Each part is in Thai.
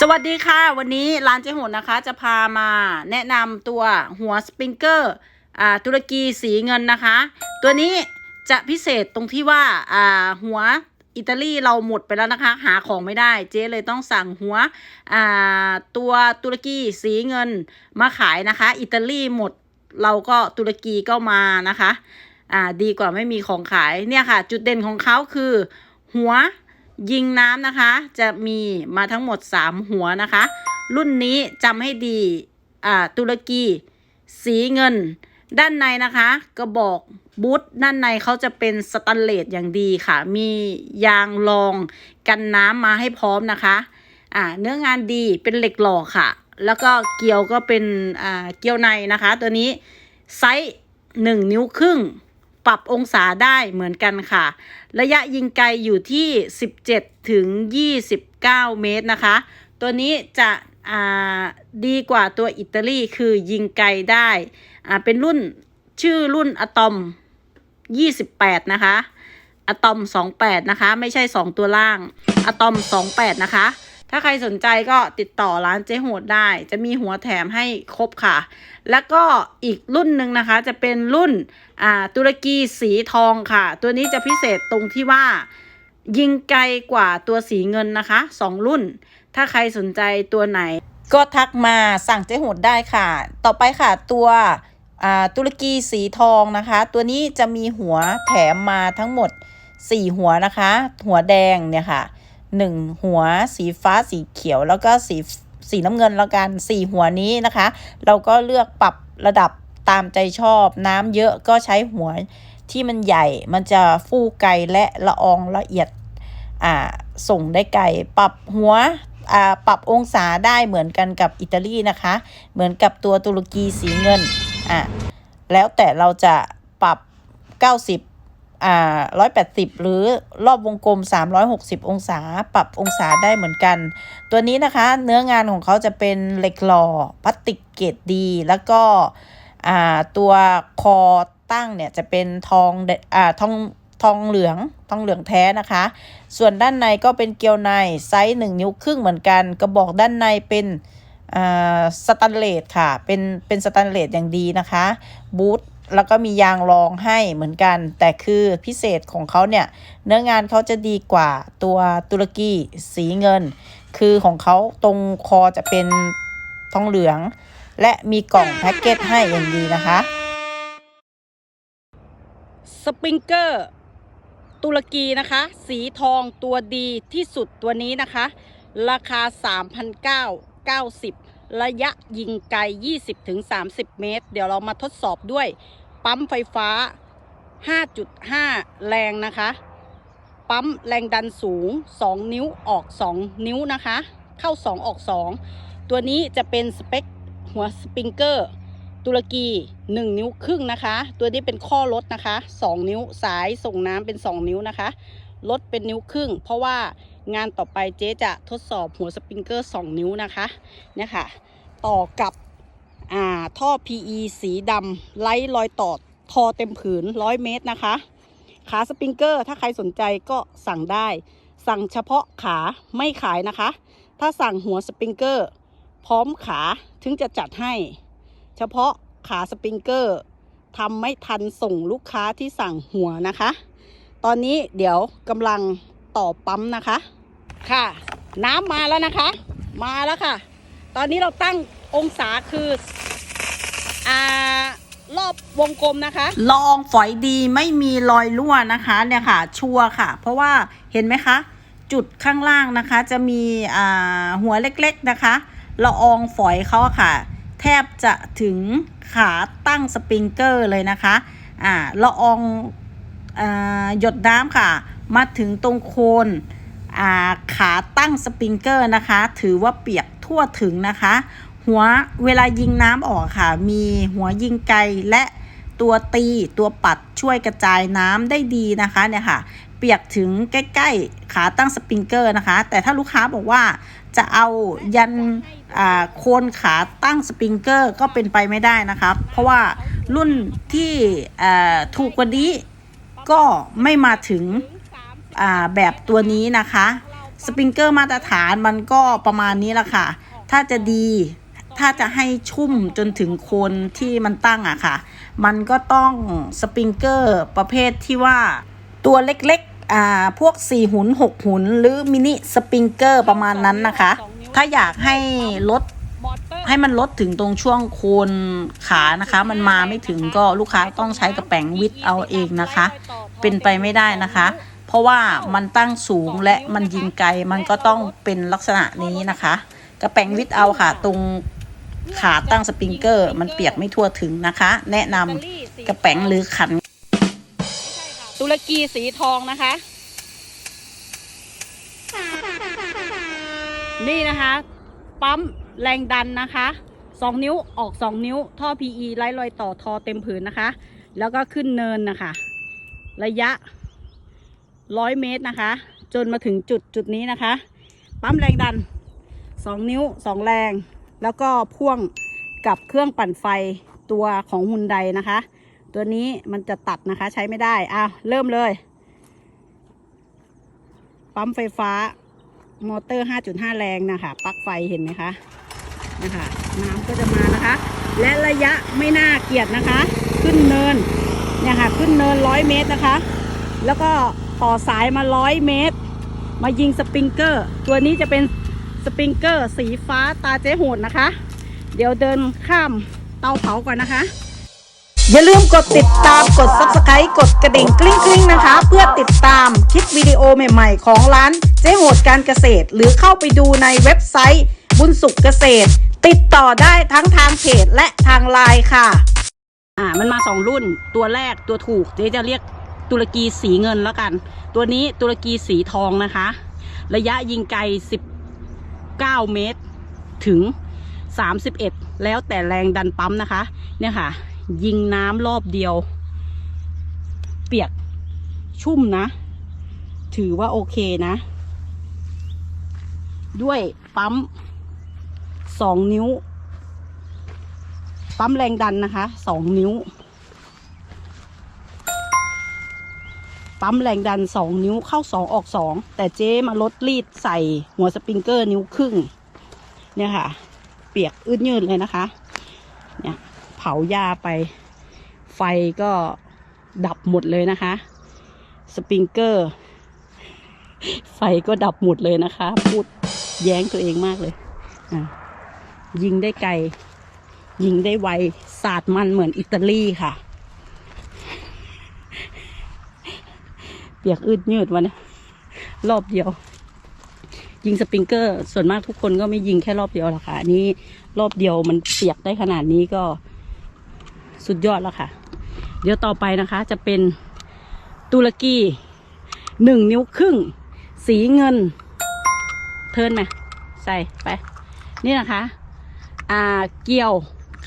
สวัสดีค่ะ วันนี้ร้านเจ๊หนนะคะ จะพามาแนะนำตัวหัวสปริงเกอร์อ่าตุรกีสีเงินนะคะ ตัวนี้จะพิเศษตรงที่ว่าอ่าหัวอิตาลีเราหมดไปแล้วนะคะ หาของไม่ได้เจ๊เลยต้องสั่งหัวอ่าตัวตุรกีสีเงินมาขายนะคะ อิตาลีหมดเราก็ตุรกีก็มานะคะอ่าดีกว่าไม่มีของขายเนี่ยค่ะ จุดเด่นของเขาคือหัว ยิงน้ำนะคะ จะมีมาทั้งหมด 3 หัวนะคะ รุ่นนี้จำให้ดีอ่าตุรกี สีเงิน ด้านในนะคะ กระบอกบูทด้านในเขาจะเป็นสแตนเลสอย่างดีค่ะ มียางรองกันน้ำมาให้พร้อมนะคะอ่าเนื้องานดีเป็นเหล็กหล่อค่ะ แล้วก็เกียวก็เป็นอ่าเกียวในนะคะ ตัวนี้ไซส์1 นิ้วครึ่ง ปรับองศาได้เหมือนกันค่ะ ระยะยิงไกลอยู่ที่ 17 ถึง 29 เมตรนะคะ ตัวนี้จะดีกว่าตัวอิตาลีคือยิงไกลได้เป็นรุ่นชื่อรุ่นอะตอม 28 นะคะอะตอม 28 นะคะ ไม่ใช่ 2 ตัวล่างอะตอม 28 นะคะ ถ้าใครสนใจก็ติดต่อร้านเจ๊โหดได้ จะมีหัวแถมให้ครบค่ะ แล้วก็อีกรุ่นหนึ่งนะคะ จะเป็นรุ่นอ่าตุรกีสีทองค่ะ ตัวนี้จะพิเศษตรงที่ว่า ยิงไกลกว่าตัวสีเงินนะคะสองรุ่น ถ้าใครสนใจตัวไหน ก็ทักมาสั่งเจ๊โหดได้ค่ะ ต่อไปค่ะตัวอ่าตุรกีสีทองนะคะ ตัวนี้จะมีหัวแถมมาทั้งหมด 4 หัวนะคะ หัวแดงเนี่ยค่ะ หนึ่งหัวสีฟ้าสีเขียวแล้วก็สีสีน้ำเงินแล้วกันสี่หัวนี้นะคะ เราก็เลือกปรับระดับตามใจชอบน้ำเยอะก็ใช้หัวที่มันใหญ่มันจะฟูไกลและละอองละเอียดอ่าส่งได้ไกลปรับหัวอ่าปรับองศาได้เหมือนกันกับอิตาลีนะคะ เหมือนกับตัวตุรกีสีเงินอะแล้วแต่เราจะปรับ 90 ร้อยแปดสิบหรือรอบวงกลม 360 องศา ปรับองศาได้เหมือนกัน ตัวนี้นะคะเนื้องานของเขาจะเป็นเหล็กหล่อพลาสติกเกรดดี แล้วก็อ่าตัวคอตั้งเนี่ยจะเป็นทองเดอ่าทองทองเหลืองทองเหลืองแท้นะคะ ส่วนด้านในก็เป็นเกลียวในไซส์หนึ่งนิ้วครึ่งเหมือนกัน กระบอกด้านในเป็นอ่าสแตนเลสค่ะ เป็นเป็นสแตนเลสอย่างดีนะคะ บูท แล้วก็มียางรองให้เหมือนกัน แต่คือพิเศษของเขาเนี่ย เนื้องานเขาจะดีกว่าตัวตุรกีสีเงิน คือของเขาตรงคอจะเป็นทองเหลือง และมีกล่องแพ็กเกจให้อย่างดีนะคะสปริงเกอร์ตุรกีนะคะ สีทองตัวดีที่สุดตัวนี้นะคะ ราคา 3,990 ระยะยิงไกล 20-30 เมตร เดี๋ยวเรามาทดสอบด้วย ปั๊มไฟฟ้า 5.5 แรงนะคะ ปั๊มแรงดันสูง 2 นิ้วออก 2 นิ้วนะคะ เข้า 2 ออก 2 ตัวนี้จะเป็นสเปคหัวสปริงเกอร์ ตุรกี 1 นิ้วครึ่งนะคะ ตัวนี้เป็นข้อลดนะคะ 2 นิ้วสายส่งน้ำเป็น 2 นิ้วนะคะ ลดเป็นนิ้วครึ่ง เพราะว่า งานต่อไปเจ๊จะทดสอบหัวสปริงเกอร์ 2 นิ้วนะคะเนี่ยค่ะ ต่อกับอ่าท่อ PE สีดำไล่รอยต่อทอเต็มผืน 100 เมตรนะคะ ขาสปริงเกอร์ ถ้าใครสนใจก็สั่งได้ สั่งเฉพาะขาไม่ขายนะคะ ถ้าสั่งหัวสปริงเกอร์ พร้อมขาถึงจะจัดให้ เฉพาะขาสปริงเกอร์ทำไม่ทันส่งลูกค้าที่สั่งหัวนะคะ ตอนนี้เดี๋ยวกำลังต่อปั๊มนะคะ ค่ะ น้ำมาแล้วนะคะ มาแล้วค่ะ ตอนนี้เราตั้งองศาคืออ่ารอบวงกลมนะคะลองฝอยดีไม่มีรอยรั่วนะคะเนี่ยค่ะ ชัวร์ค่ะ เพราะว่าเห็นไหมคะ จุดข้างล่างนะคะ จะมีอ่าหัวเล็กๆนะคะละอองฝอยเขาค่ะ แทบจะถึงขาตั้งสปริงเกอร์เลยนะคะอ่าละอองอหยดน้ำค่ะ มาถึงตรงโคน ขาตั้งสปริงเกอร์นะคะ ถือว่าเปียกทั่วถึงนะคะ หัวเวลายิงน้ำออกค่ะ มีหัวยิงไกลและตัวตีตัวปัดช่วยกระจายน้ำได้ดีนะคะเนี่ยค่ะ เปียกถึงใกล้ๆขาตั้งสปริงเกอร์นะคะ แต่ถ้าลูกค้าบอกว่าจะเอายันโคนขาตั้งสปริงเกอร์ก็เป็นไปไม่ได้นะครับ เพราะว่ารุ่นที่ถูกกว่านี้ก็ไม่มาถึง แบบตัวนี้นะคะ สปริงเกอร์มาตรฐานมันก็ประมาณนี้ละค่ะ ถ้าจะดีถ้าจะให้ชุ่มจนถึงโคนที่มันตั้งอะค่ะ มันก็ต้องสปริงเกอร์ประเภทที่ว่าตัวเล็กๆอ่าพวก 4 หุน 6 หุน หรือมินิสปริงเกอร์ประมาณนั้นนะคะ ถ้าอยากให้ลดให้มันลดถึงตรงช่วงโคนขานะคะ มันมาไม่ถึงก็ลูกค้าต้องใช้กระแป๋งวิทเอาเองนะคะ เป็นไปไม่ได้นะคะ เพราะว่ามันตั้งสูงและมันยิงไกลมันก็ต้องเป็นลักษณะนี้นะคะ กระแปงวิทเอาค่ะตรงขาตั้งสปริงเกอร์ มันเปียกไม่ทั่วถึงนะคะ แนะนำกระแปงหรือขัน ตุรกีสีทองนะคะ นี่นะคะ ปั๊มแรงดันนะคะสองนิ้วออกสองนิ้ว ท่อ PE ไร้รอยต่อทอเต็มผืนนะคะ แล้วก็ขึ้นเนินนะคะ ระยะ ร้อยเมตรนะคะ จนมาถึงจุดจุดนี้นะคะ ปั๊มแรงดันสองนิ้วสองแรง แล้วก็พ่วงกับเครื่องปั่นไฟตัวของฮุนไดนะคะ ตัวนี้มันจะตัดนะคะใช้ไม่ได้อ้าวเริ่มเลย ปั๊มไฟฟ้ามอเตอร์ 5.5 แรงนะคะปลั๊กไฟเห็นไหมคะนะคะน้ำก็จะมานะคะ และระยะไม่น่าเกลียดนะคะ ขึ้นเนินเนี่ยค่ะขึ้นเนิน100เมตรนะคะ แล้วก็ ต่อสายมา100เมตร มายิงสปริงเกอร์ ตัวนี้จะเป็นสปริงเกอร์สีฟ้าตาเจ๊โหดนะคะ เดี๋ยวเดินข้ามเตาเผาก่อนนะคะ อย่าลืมกดติดตามกด subscribe กดกระดิ่งกริ๊งกริ๊งนะคะ เพื่อติดตามคลิปวิดีโอใหม่ๆ ของร้านเจ๊โหดการเกษตร หรือเข้าไปดูในเว็บไซต์บุญสุขเกษตร ติดต่อได้ทั้งทางเพจและทางไลน์ค่ะ อ่ามันมาสองรุ่นตัวแรกตัวถูกเจ๊จะเรียก ตุรกีสีเงินแล้วกัน ตัวนี้ตุรกีสีทองนะคะ ระยะยิงไกล 19 เมตรถึง 31 แล้วแต่แรงดันปั๊มนะคะ เนี่ยค่ะ ยิงน้ำรอบเดียว เปียกชุ่มนะ ถือว่าโอเคนะ ด้วยปั๊มสองนิ้ว ปั๊มแรงดันนะคะสองนิ้ว ปั๊มแรงดันสองนิ้วเข้าสองออกสองแต่เจ๊มาลดรีดใส่หัวสปริงเกอร์นิ้วครึ่ง เนี่ยค่ะ เปียกอืดยืดเลยนะคะ เนี่ยเผาหญ้าไป ไฟก็ดับหมดเลยนะคะ สปริงเกอร์ ไฟก็ดับหมดเลยนะคะ พูดแย้งตัวเองมากเลยยิงได้ไกล ยิงได้ไวศาสาดมันเหมือนอิตาลีค่ะ ปียกอืดยืดวันนี้รอบเดียว ยิงสปริงเกอร์ ส่วนมากทุกคนก็ไม่ยิงแค่รอบเดียวหรอกค่ะนี้รอบเดียวมันเปียกได้ขนาดนี้ก็สุดยอดแล้วค่ะ เดี๋ยวต่อไปนะคะ จะเป็นตุรกีหนึ่งนิ้วครึ่ง สีเงิน เทินไหมใส่ไป นี่นะคะอ่าเกี่ยว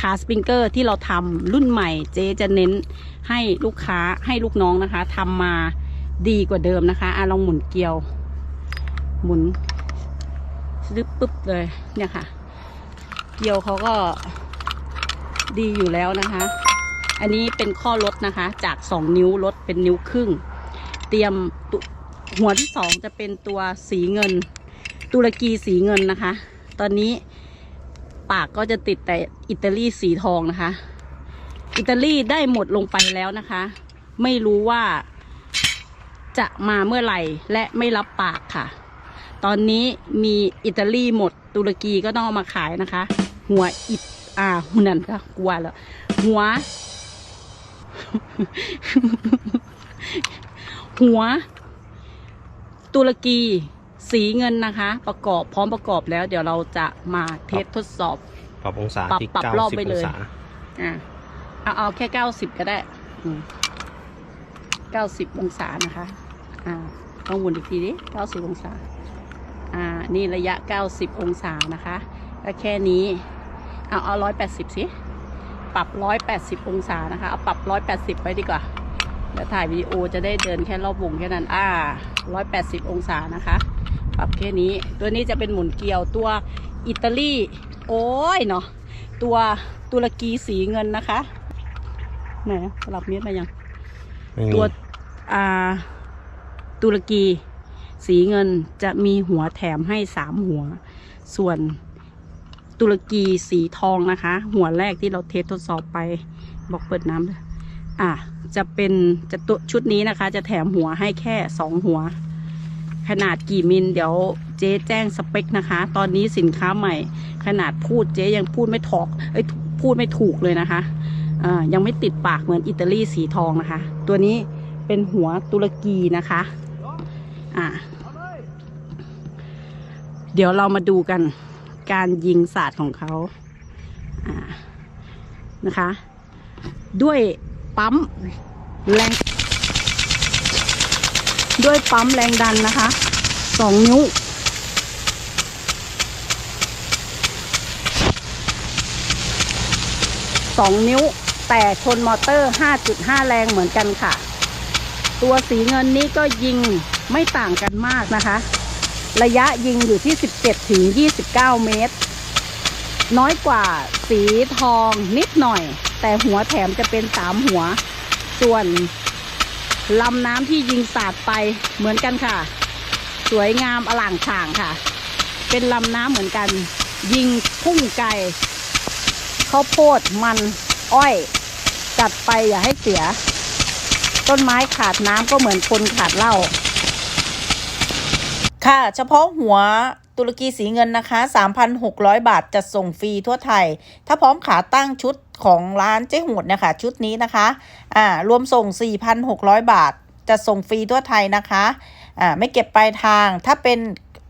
ขาสปริงเกอร์ที่เราทำรุ่นใหม่เจ๊จะเน้นให้ลูกค้าให้ลูกน้องนะคะทำมา ดีกว่าเดิมนะคะอะลองหมุนเกลียว หมุนซึบปึ๊บเลยเนี่ยค่ะ เกลียวเขาก็ดีอยู่แล้วนะคะ อันนี้เป็นข้อลดนะคะ จากสองนิ้วลดเป็นนิ้วครึ่ง เตรียมตุหัวที่สองจะเป็นตัวสีเงิน ตุรกีสีเงินนะคะ ตอนนี้ปากก็จะติดแต่อิตาลีสีทองนะคะ อิตาลีได้หมดลงไปแล้วนะคะ ไม่รู้ว่า จะมาเมื่อไหร่และไม่รับปากค่ะ ตอนนี้มีอิตาลีหมดตุรกีก็ต้องเอามาขายนะคะ หัวอิตอ่าหุนันก็กลัวแล้ว หัว หัว ตุรกีสีเงินนะคะ ประกอบพร้อมประกอบแล้ว เดี๋ยวเราจะมาเทสทดสอบ ปรับองศาปรับที่ปรับเก้ารอบสิบไปอเลงยศาอ่าเอาเอาแค่เก้าสิบก็ได้เก้าสิบองศานะคะ อ่าต้องหมุนอีกทีดิเก้าสิบองศา อ่า นี่ระยะเก้าสิบองศานะคะก็แค่นี้ เอาเอาร้อยแปดสิบสิ ปรับร้อยแปดสิบองศานะคะ เอาปรับร้อยแปดสิบไว้ดีกว่า เดี๋ยวถ่ายวิดีโอจะได้เดินแค่รอบวงแค่นั้น อ่าร้อยแปดสิบองศานะคะ ปรับแค่นี้ ตัวนี้จะเป็นหมุนเกลียวตัวอิตาลี โอ้ยเนาะ ตัวตุรกีสีเงินนะคะ ไหนอะสลับเม็ดมายังไม่มีตัว อ่า ตุรกี สีเงินจะมีหัวแถมให้สามหัว ส่วนตุรกีสีทองนะคะ หัวแรกที่เราเทสทดสอบไป บอกเปิดน้ำเลยอะจะเป็นจะตัวชุดนี้นะคะ จะแถมหัวให้แค่สองหัว ขนาดกี่มิลเดี๋ยวเจ๊แจ้งสเปคนะคะ ตอนนี้สินค้าใหม่ ขนาดพูดเจ๊ยังพูดไม่ถอกเอ้ยพูดไม่ถูกเลยนะคะอ่ายังไม่ติดปากเหมือนอิตาลีสีทองนะคะ ตัวนี้เป็นหัวตุรกีนะคะ อ่าเดี๋ยวเรามาดูกันการยิงศาสตร์ของเขาอ่านะคะ ด้วยปั๊มแรง ด้วยปั๊มแรงดันนะคะสองนิ้วสองนิ้วแต่ชนมอเตอร์ 5.5 แรงเหมือนกันค่ะ ตัวสีเงินนี้ก็ยิง ไม่ต่างกันมากนะคะ ระยะยิงอยู่ที่ 17 ถึง 29 เมตร น้อยกว่าสีทองนิดหน่อย แต่หัวแถมจะเป็น3หัว ส่วนลำน้ำที่ยิงสาดไปเหมือนกันค่ะ สวยงามอล่างฉ่างค่ะ เป็นลำน้ำเหมือนกัน ยิงพุ่งไกลข้าวโพดมันอ้อยจัดไปอย่าให้เสีย ต้นไม้ขาดน้ำก็เหมือนคนขาดเหล้า ค่ะ เฉพาะหัวตุรกีสีเงินนะคะ 3,600 บาทจะส่งฟรีทั่วไทย ถ้าพร้อมขาตั้งชุดของร้านเจ๊หวดนะคะ ชุดนี้นะคะ อ่า รวมส่ง 4,600 บาทจะส่งฟรีทั่วไทยนะคะ อ่า ไม่เก็บปลายทาง ถ้าเป็น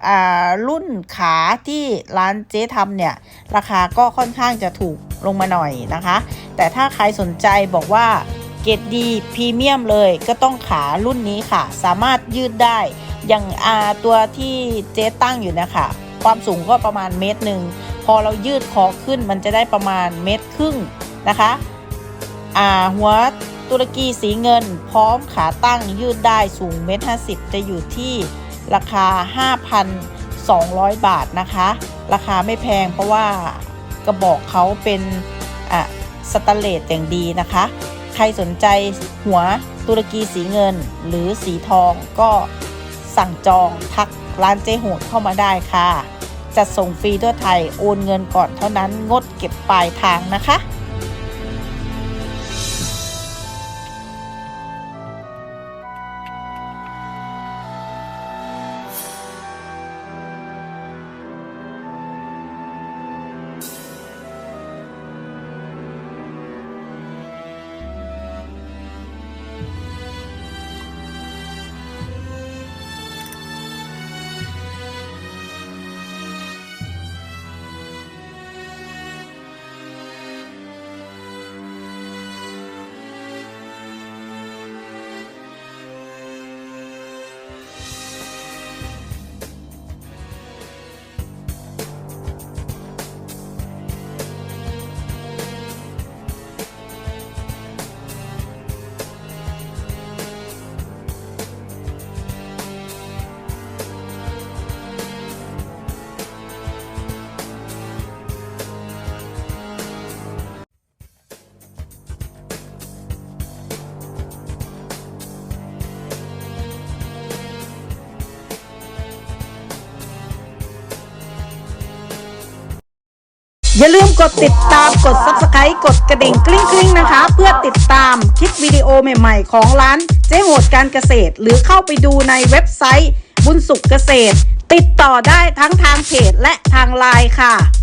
อ่ารุ่นขาที่ร้านเจ๊ทำเนี่ย ราคาก็ค่อนข้างจะถูกลงมาหน่อยนะคะ แต่ถ้าใครสนใจบอกว่าเกรดดีพรีเมียมเลยก็ต้องขารุ่นนี้ค่ะ สามารถยืดได้ อย่างอาตัวที่เจ๊ตั้งอยู่เนะคะ ความสูงก็ประมาณเมตรหนึ่ง พอเรายืดคอขึ้นมันจะได้ประมาณเมตรครึ่งนะคะอ่าหัวตุรกีสีเงิน พร้อมขาตั้งยืดได้สูงเมตรห้าสิบจะอยู่ที่ราคา 5,200 บาทนะคะ ราคาไม่แพงเพราะว่ากระบอกเขาเป็นอะสแตนเลสอย่างดีนะคะ ใครสนใจหัวตุรกีสีเงินหรือสีทองก็ สั่งจองทักร้านเจ๊โหดเข้ามาได้ค่ะ จะส่งฟรีทั่วไทยโอนเงินก่อนเท่านั้นงดเก็บปลายทางนะคะ อย่าลืมกดติดตามกด subscribe กดกระดิ่งกริ๊งกริ๊งนะคะ เพื่อติดตามคลิปวิดีโอใหม่ๆ ของร้านเจ๊โหดการเกษตร หรือเข้าไปดูในเว็บไซต์บุญสุขเกษตร ติดต่อได้ทั้งทางเพจและทางไลน์ค่ะ